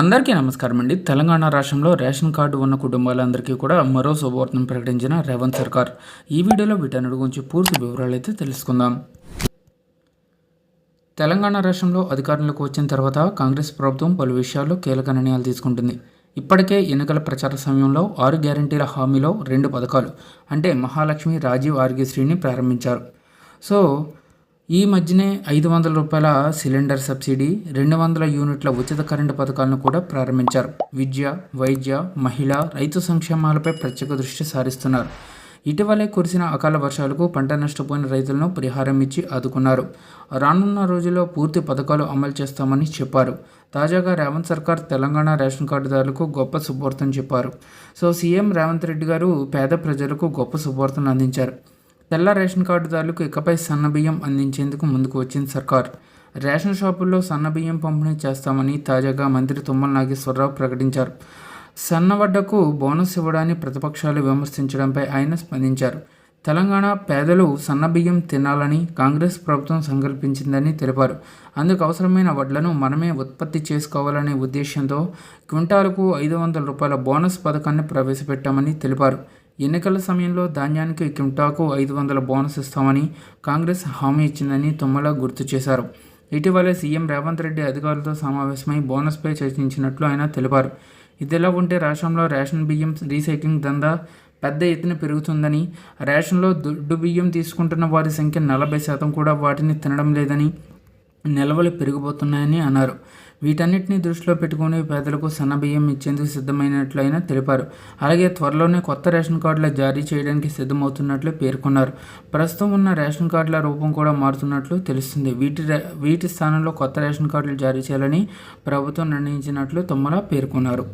అందరికీ నమస్కారం అండి. తెలంగాణ రాష్ట్రంలో రేషన్ కార్డు ఉన్న కుటుంబాలందరికీ కూడా మరో శుభవార్తను ప్రకటించిన రేవంత్ సర్కార్. ఈ వీడియోలో వీటన్నిటి గురించి పూర్తి వివరాలు అయితే తెలుసుకుందాం. తెలంగాణ రాష్ట్రంలో అధికారంలోకి వచ్చిన తర్వాత కాంగ్రెస్ ప్రభుత్వం పలు విషయాల్లో కీలక నిర్ణయాలు తీసుకుంటుంది. ఇప్పటికే ఎన్నికల ప్రచార సమయంలో ఆరు గ్యారంటీల హామీలో రెండు పథకాలు అంటే మహాలక్ష్మి రాజీవ్ ఆరోగ్యశ్రీని ప్రారంభించారు. సో ఈ మధ్యనే ఐదు వందల రూపాయల సిలిండర్ సబ్సిడీ రెండు వందల యూనిట్ల ఉచిత కరెంటు పథకాలను కూడా ప్రారంభించారు. విద్య వైద్య మహిళ రైతు సంక్షేమాలపై ప్రత్యేక దృష్టి సారిస్తున్నారు. ఇటీవలే కురిసిన అకాల వర్షాలకు పంట నష్టపోయిన రైతులను పరిహారం ఇచ్చి ఆదుకున్నారు. రానున్న రోజుల్లో పూర్తి పథకాలు అమలు చేస్తామని చెప్పారు. తాజాగా రేవంత్ సర్కార్ తెలంగాణ రేషన్ కార్డుదారులకు గొప్ప శుభవార్తను చెప్పారు. సో సీఎం రేవంత్ రెడ్డి గారు పేద ప్రజలకు గొప్ప శుభవార్తను అందించారు. తెల్ల రేషన్ కార్డుదారులకు ఇకపై సన్నబియ్యం అందించేందుకు ముందుకు వచ్చింది సర్కార్. రేషన్ షాపుల్లో సన్నబియ్యం పంపిణీ చేస్తామని తాజాగా మంత్రి తుమ్మల నాగేశ్వరరావు ప్రకటించారు. సన్నవడ్డకు బోనస్ ఇవ్వడాన్ని ప్రతిపక్షాలు విమర్శించడంపై ఆయన స్పందించారు. తెలంగాణ పేదలు సన్నబియ్యం తినాలని కాంగ్రెస్ ప్రభుత్వం సంకల్పించిందని తెలిపారు. అందుకు అవసరమైన వడ్లను మనమే ఉత్పత్తి చేసుకోవాలనే ఉద్దేశంతో క్వింటాలకు ఐదు వందల రూపాయల బోనస్ పథకాన్ని ప్రవేశపెట్టామని తెలిపారు. ఎన్నికల సమయంలో ధాన్యానికి క్వింటాకు ఐదు వందల బోనస్ ఇస్తామని కాంగ్రెస్ హామీ ఇచ్చిందని తుమ్మల గుర్తు చేశారు. ఇటీవలే సీఎం రేవంత్ రెడ్డి అధికారులతో సమావేశమై బోనస్పై చర్చించినట్లు ఆయన తెలిపారు. ఇదిలా ఉంటే రాష్ట్రంలో రేషన్ బియ్యం రీసైక్లింగ్ దందా పెద్ద ఎత్తున పెరుగుతుందని రేషన్లో దుడ్డు బియ్యం తీసుకుంటున్న వారి సంఖ్య నలభై శాతం కూడా వాటిని తినడం లేదని నిల్వలు పెరిగిపోతున్నాయని అన్నారు. వీటన్నిటిని దృష్టిలో పెట్టుకుని పేదలకు సన్న బియ్యం ఇచ్చేందుకు సిద్ధమైనట్లు ఆయన తెలిపారు. అలాగే త్వరలోనే కొత్త రేషన్ కార్డుల జారీ చేయడానికి సిద్ధమవుతున్నట్లు పేర్కొన్నారు. ప్రస్తుతం ఉన్న రేషన్ కార్డుల రూపం కూడా మారుతున్నట్లు తెలుస్తుంది. వీటి వీటి స్థానంలో కొత్త రేషన్ కార్డులు జారీ చేయాలని ప్రభుత్వం నిర్ణయించినట్లు తుమ్మల పేర్కొన్నారు.